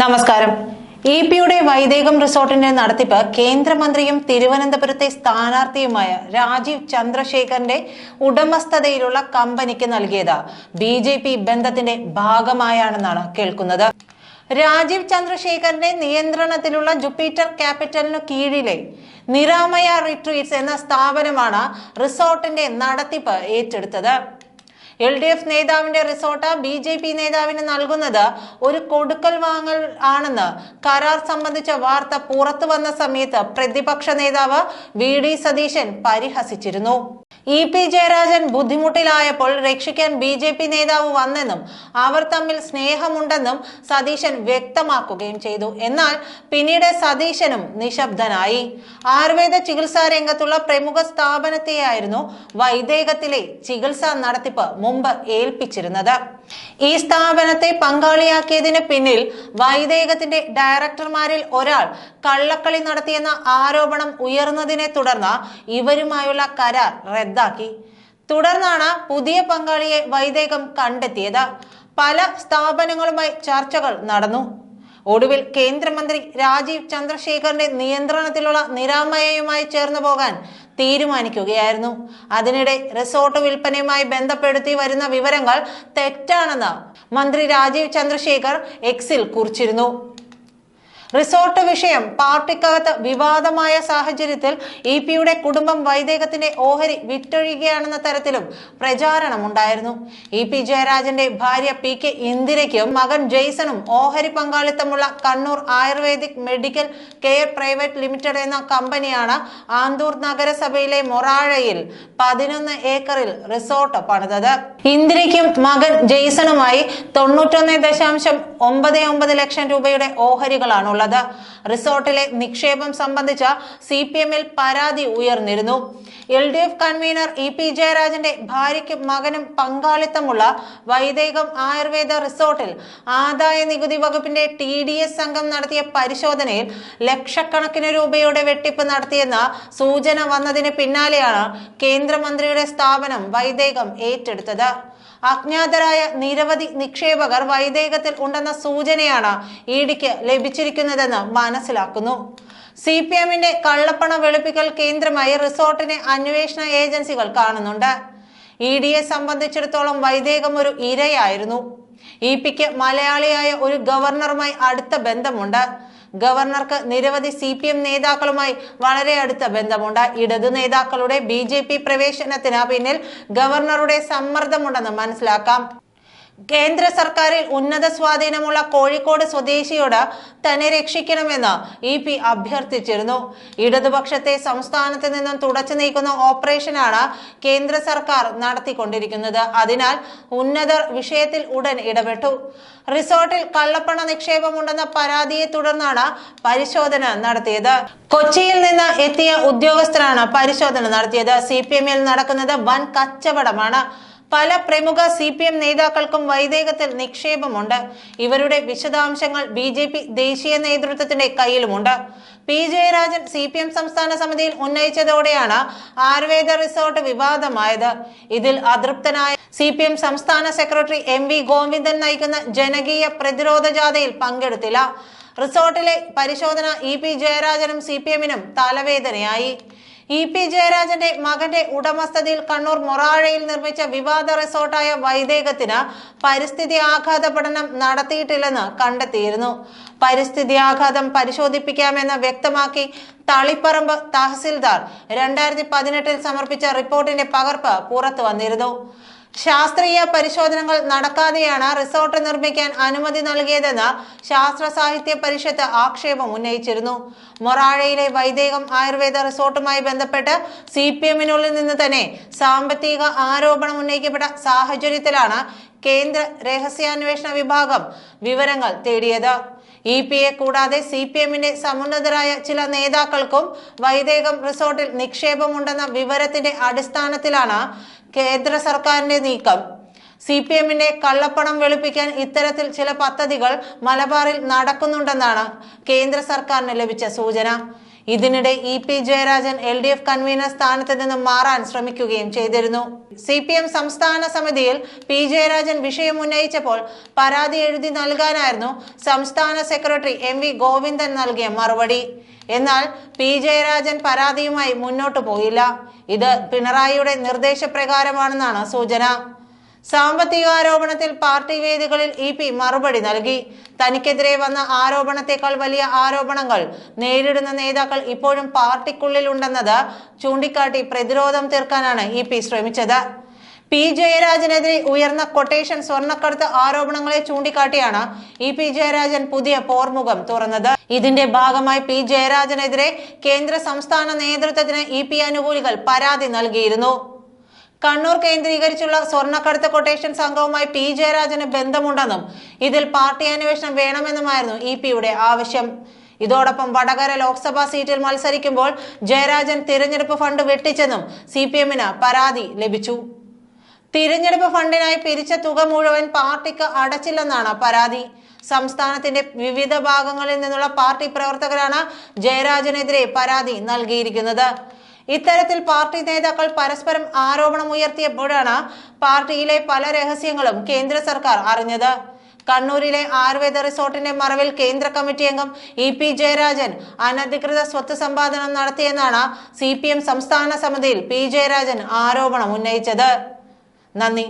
നമസ്കാരം. ഇ പിയുടെ വൈദേകം റിസോർട്ടിന്റെ നടത്തിപ്പ് കേന്ദ്രമന്ത്രിയും തിരുവനന്തപുരത്തെ സ്ഥാനാർത്ഥിയുമായ രാജീവ് ചന്ദ്രശേഖറിന്റെ ഉടമസ്ഥതയിലുള്ള കമ്പനിക്ക് നൽകിയത് ബി ജെ പി ബന്ധത്തിന്റെ ഭാഗമായാണെന്നാണ് കേൾക്കുന്നത്. രാജീവ് ചന്ദ്രശേഖറിന്റെ നിയന്ത്രണത്തിലുള്ള ജുപ്പിറ്റർ ക്യാപിറ്റലിനു കീഴിലെ നിരാമയ റിട്രീറ്റ്സ് എന്ന സ്ഥാപനമാണ് റിസോർട്ടിന്റെ നടത്തിപ്പ് ഏറ്റെടുത്തത്. എൽ ഡി എഫ് നേതാവിന്റെ റിസോർട്ട് ബി ജെ പി നേതാവിന് നൽകുന്നത് ഒരു കൊടുക്കൽ വാങ്ങൽ ആണെന്ന് കരാർ സംബന്ധിച്ച വാർത്ത പുറത്തു വന്ന സമയത്ത് പ്രതിപക്ഷ നേതാവ് വി ഡി സതീശൻ പരിഹസിച്ചിരുന്നു. ഇ പി ജയരാജൻ ബുദ്ധിമുട്ടിലായപ്പോൾ രക്ഷിക്കാൻ ബി ജെ പി നേതാവ് വന്നെന്നും അവർ തമ്മിൽ സ്നേഹമുണ്ടെന്നും സതീശൻ വ്യക്തമാക്കുകയും ചെയ്തു. എന്നാൽ പിന്നീട് സതീശനും നിശബ്ദനായി. ആയുർവേദ ചികിത്സാ രംഗത്തുള്ള പ്രമുഖ സ്ഥാപനത്തെയായിരുന്നു വൈദേകത്തിലെ ചികിത്സാ നടത്തിപ്പ് മുമ്പ് ഏൽപ്പിച്ചിരുന്നത്. ഈ സ്ഥാപനത്തെ പങ്കാളിയാക്കിയതിന് പിന്നിൽ വൈദേകത്തിന്റെ ഡയറക്ടർമാരിൽ ഒരാൾ കള്ളക്കളി നടത്തിയെന്ന ആരോപണം ഉയർന്നതിനെ തുടർന്ന് ഇവരുമായുള്ള കരാർ റദ്ദാക്കി. തുടർന്നാണ് പുതിയ പങ്കാളിയെ വൈദേകം കണ്ടെത്തിയത്. പല സ്ഥാപനങ്ങളുമായി ചർച്ചകൾ നടന്നു. ഒടുവിൽ കേന്ദ്രമന്ത്രി രാജീവ് ചന്ദ്രശേഖറിന്റെ നിയന്ത്രണത്തിലുള്ള നിരാമയയുമായി ചേർന്നു പോകാൻ തീരുമാനിക്കുകയായിരുന്നു. അതിനിടെ റിസോർട്ട് വിൽപ്പനയുമായി ബന്ധപ്പെടുത്തി വരുന്ന വിവരങ്ങൾ തെറ്റാണെന്ന് മന്ത്രി രാജീവ് ചന്ദ്രശേഖർ എക്സിൽ കുറിച്ചിരുന്നു. റിസോർട്ട് വിഷയം പാർട്ടിക്കകത്ത് വിവാദമായ സാഹചര്യത്തിൽ ഇ പിയുടെ കുടുംബം വൈദേകത്തിന്റെ ഓഹരി വിറ്റൊഴിയുകയാണെന്ന തരത്തിലും പ്രചാരണമുണ്ടായിരുന്നു. ഇ പി ജയരാജന്റെ ഭാര്യ പി കെ ഇന്ദിരയ്ക്കും മകൻ ജെയ്സണും ഓഹരി പങ്കാളിത്തമുള്ള Kannur Ayurvedic medical care private limited എന്ന കമ്പനിയാണ് ആന്തൂർ നഗരസഭയിലെ മൊറാഴയിൽ പതിനൊന്ന് ഏക്കറിൽ റിസോർട്ട് പണിതത്. ഇന്ദിരയ്ക്കും മകൻ ജെയ്സണുമായി തൊണ്ണൂറ്റൊന്ന് ദശാംശം ഒമ്പത് ഒമ്പത് ലക്ഷം രൂപയുടെ ഓഹരികളാണ് ഉള്ളത്. റിസോർട്ടിലെ നിക്ഷേപം സംബന്ധിച്ച സി പി എമ്മിൽ പരാതി ഉയർന്നിരുന്നു. L D F convener E P ജയരാജന്റെ ഭാര്യയ്ക്കും മകനും പങ്കാളിത്തമുള്ള വൈദേകം ആയുർവേദ റിസോർട്ടിൽ ആദായ നികുതി വകുപ്പിന്റെ ടി ഡി എസ് സംഘം നടത്തിയ പരിശോധനയിൽ ലക്ഷക്കണക്കിന് രൂപയുടെ വെട്ടിപ്പ് നടത്തിയെന്ന സൂചന വന്നതിന് പിന്നാലെയാണ് കേന്ദ്രമന്ത്രിയുടെ സ്ഥാപനം വൈദേകം ഏറ്റെടുത്തത്. അജ്ഞാതരായ നിരവധി നിക്ഷേപകർ വൈദേകത്തിൽ ഉണ്ടെന്ന സൂചനയാണ് ഇഡിക്ക് ലഭിച്ചിരിക്കുന്നതെന്ന് മനസ്സിലാക്കുന്നു. സി പി എമ്മിന്റെ കള്ളപ്പണ വെളുപ്പിക്കൽ കേന്ദ്രമായി റിസോർട്ടിനെ അന്വേഷണ ഏജൻസികൾ കാണുന്നുണ്ട്. ഇ ഡിയെ സംബന്ധിച്ചിടത്തോളം വൈദേകം ഒരു ഇരയായിരുന്നു. ഇ പിക്ക് മലയാളിയായ ഒരു ഗവർണറുമായി അടുത്ത ബന്ധമുണ്ട്. ഗവർണർക്ക് നിരവധി സി പി എം നേതാക്കളുമായി വളരെ അടുത്ത ബന്ധമുണ്ട്. ഇടത് നേതാക്കളുടെ ബി ജെ പി പ്രവേശനത്തിന് പിന്നിൽ ഗവർണറുടെ സമ്മർദ്ദമുണ്ടെന്ന് മനസ്സിലാക്കാം. കേന്ദ്ര സർക്കാരിൽ ഉന്നത സ്വാധീനമുള്ള കോഴിക്കോട് സ്വദേശിയോട് തന്നെ രക്ഷിക്കണമെന്ന് ഇ പി അഭ്യർത്ഥിച്ചിരുന്നു. ഇടതുപക്ഷത്തെ സംസ്ഥാനത്ത് നിന്നും തുടച്ചു നീക്കുന്ന ഓപ്പറേഷനാണ് കേന്ദ്ര സർക്കാർ നടത്തിക്കൊണ്ടിരിക്കുന്നത്. അതിനാൽ ഉന്നതർ വിഷയത്തിൽ ഉടൻ ഇടപെട്ടു. റിസോർട്ടിൽ കള്ളപ്പണ നിക്ഷേപമുണ്ടെന്ന പരാതിയെ തുടർന്നാണ് പരിശോധന നടത്തിയത്. കൊച്ചിയിൽ നിന്ന് എത്തിയ ഉദ്യോഗസ്ഥരാണ് പരിശോധന നടത്തിയത്. സി നടക്കുന്നത് വൻ കച്ചവടമാണ്. പല പ്രമുഖ സി പി എം നേതാക്കൾക്കും വൈദേകത്തിൽ നിക്ഷേപമുണ്ട്. ഇവരുടെ വിശദാംശങ്ങൾ ബി ജെ പി ദേശീയ നേതൃത്വത്തിന്റെ കയ്യിലുമുണ്ട്. P Jayarajan C P M സംസ്ഥാന സമിതിയിൽ ഉന്നയിച്ചതോടെയാണ് ആയുർവേദ റിസോർട്ട് വിവാദമായത്. ഇതിൽ അതൃപ്തനായ സി പി എം സംസ്ഥാന സെക്രട്ടറി എം വി ഗോവിന്ദൻ നയിക്കുന്ന ജനകീയ പ്രതിരോധ ജാഥയിൽ പങ്കെടുത്തില്ല. റിസോർട്ടിലെ പരിശോധന ഇ പി ജയരാജനും സി പി എമ്മിനും തലവേദനയായി. ഇ പി ജയരാജന്റെ മകന്റെ ഉടമസ്ഥതയിൽ കണ്ണൂർ മൊറാഴയിൽ നിർമ്മിച്ച വിവാദ റിസോർട്ടായ വൈദേകത്തിന് പരിസ്ഥിതി ആഘാത പഠനം നടത്തിയിട്ടില്ലെന്ന് കണ്ടെത്തിയിരുന്നു. പരിസ്ഥിതി ആഘാതം പരിശോധിപ്പിക്കാമെന്ന് വ്യക്തമാക്കി തളിപ്പറമ്പ് തഹസിൽദാർ രണ്ടായിരത്തി പതിനെട്ടിൽ സമർപ്പിച്ച റിപ്പോർട്ടിന്റെ പകർപ്പ് പുറത്തു വന്നിരുന്നു. ശാസ്ത്രീയ പരിശോധനകൾ നടക്കാതെയാണ് റിസോർട്ട് നിർമ്മിക്കാൻ അനുമതി നൽകിയതെന്ന് ശാസ്ത്ര സാഹിത്യ പരിഷത്ത് ആക്ഷേപം ഉന്നയിച്ചിരുന്നു. മൊറാഴയിലെ വൈദേകം ആയുർവേദ റിസോർട്ടുമായി ബന്ധപ്പെട്ട് സി പി എമ്മിനുള്ളിൽ നിന്ന് തന്നെ സാമ്പത്തിക ആരോപണം ഉന്നയിക്കപ്പെട്ട സാഹചര്യത്തിലാണ് കേന്ദ്ര രഹസ്യാന്വേഷണ വിഭാഗം വിവരങ്ങൾ തേടിയത്. ഇ പി എ കൂടാതെ സി പി എമ്മിന്റെ സമുന്നതരായ ചില നേതാക്കൾക്കും വൈദേകം റിസോർട്ടിൽ നിക്ഷേപമുണ്ടെന്ന വിവരത്തിന്റെ അടിസ്ഥാനത്തിലാണ് കേന്ദ്ര സർക്കാരിന്റെ നീക്കം. സി പി എമ്മിന്റെ കള്ളപ്പണം വെളുപ്പിക്കാൻ ഇത്തരത്തിൽ ചില പദ്ധതികൾ മലബാറിൽ നടക്കുന്നുണ്ടെന്നാണ് കേന്ദ്ര സർക്കാരിന് ലഭിച്ച സൂചന. ഇതിനിടെ E P Jayarajan L D F convener സ്ഥാനത്ത് നിന്ന് മാറാൻ ശ്രമിക്കുകയും ചെയ്തിരുന്നു. സി പി എം സംസ്ഥാന സമിതിയിൽ പി ജയരാജൻ വിഷയം ഉന്നയിച്ചപ്പോൾ പരാതി എഴുതി നൽകാനായിരുന്നു സംസ്ഥാന സെക്രട്ടറി എം വി ഗോവിന്ദൻ നൽകിയ മറുപടി. എന്നാൽ പി ജയരാജൻ പരാതിയുമായി മുന്നോട്ടു പോയില്ല. ഇത് പിണറായിയുടെ നിർദ്ദേശപ്രകാരമാണെന്നാണ് സൂചന. സാമ്പത്തികാരോപണത്തിൽ പാർട്ടി വേദികളിൽ ഇ പി മറുപടി നൽകി. തനിക്കെതിരെ വന്ന ആരോപണത്തെക്കാൾ വലിയ ആരോപണങ്ങൾ നേരിടുന്ന നേതാക്കൾ ഇപ്പോഴും പാർട്ടിക്കുള്ളിൽ പാർട്ടിക്കുള്ളിലുണ്ടെന്നത് ചൂണ്ടിക്കാട്ടി പ്രതിരോധം തീർക്കാനാണ് ഇ പി ശ്രമിച്ചത്. പി ജയരാജനെതിരെ ഉയർന്ന കൊട്ടേഷൻ സ്വർണക്കടത്ത് ആരോപണങ്ങളെ ചൂണ്ടിക്കാട്ടിയാണ് ഇ പി ജയരാജൻ പുതിയ പോർമുഖം തുറന്നത്. ഇതിന്റെ ഭാഗമായി പി ജയരാജനെതിരെ കേന്ദ്ര സംസ്ഥാന നേതൃത്വത്തിന് ഇ പി അനുകൂലികൾ പരാതി നൽകിയിരുന്നു. കണ്ണൂർ കേന്ദ്രീകരിച്ചുള്ള സ്വർണക്കടത്ത് കൊട്ടേഷൻ സംഘവുമായി പി ജയരാജന് ബന്ധമുണ്ടെന്നും ഇതിൽ പാർട്ടി അന്വേഷണം വേണമെന്നുമായിരുന്നു ഇ പിയുടെ ആവശ്യം. ഇതോടൊപ്പം വടകര ലോക്സഭാ സീറ്റിൽ മത്സരിക്കുമ്പോൾ ജയരാജൻ തിരഞ്ഞെടുപ്പ് ഫണ്ട് വെട്ടിച്ചെന്നും സി പരാതി ലഭിച്ചു. തിരഞ്ഞെടുപ്പ് ഫണ്ടിനായി പിരിച്ച തുക മുഴുവൻ പാർട്ടിക്ക് അടച്ചില്ലെന്നാണ് പരാതി. സംസ്ഥാനത്തിന്റെ വിവിധ ഭാഗങ്ങളിൽ നിന്നുള്ള പാർട്ടി പ്രവർത്തകരാണ് ജയരാജനെതിരെ പരാതി നൽകിയിരിക്കുന്നത്. ഇത്തരത്തിൽ പാർട്ടി നേതാക്കൾ പരസ്പരം ആരോപണം ഉയർത്തിയപ്പോഴാണ് പാർട്ടിയിലെ പല രഹസ്യങ്ങളും കേന്ദ്ര സർക്കാർ അറിഞ്ഞത്. കണ്ണൂരിലെ ആയുർവേദ റിസോർട്ടിന്റെ മറവിൽ കേന്ദ്ര കമ്മിറ്റി അംഗം ഇ പി ജയരാജൻ അനധികൃത സ്വത്ത് സമ്പാദനം നടത്തിയെന്നാണ് സി സംസ്ഥാന സമിതിയിൽ പി ജയരാജൻ ആരോപണം ഉന്നയിച്ചത്. നന്ദി.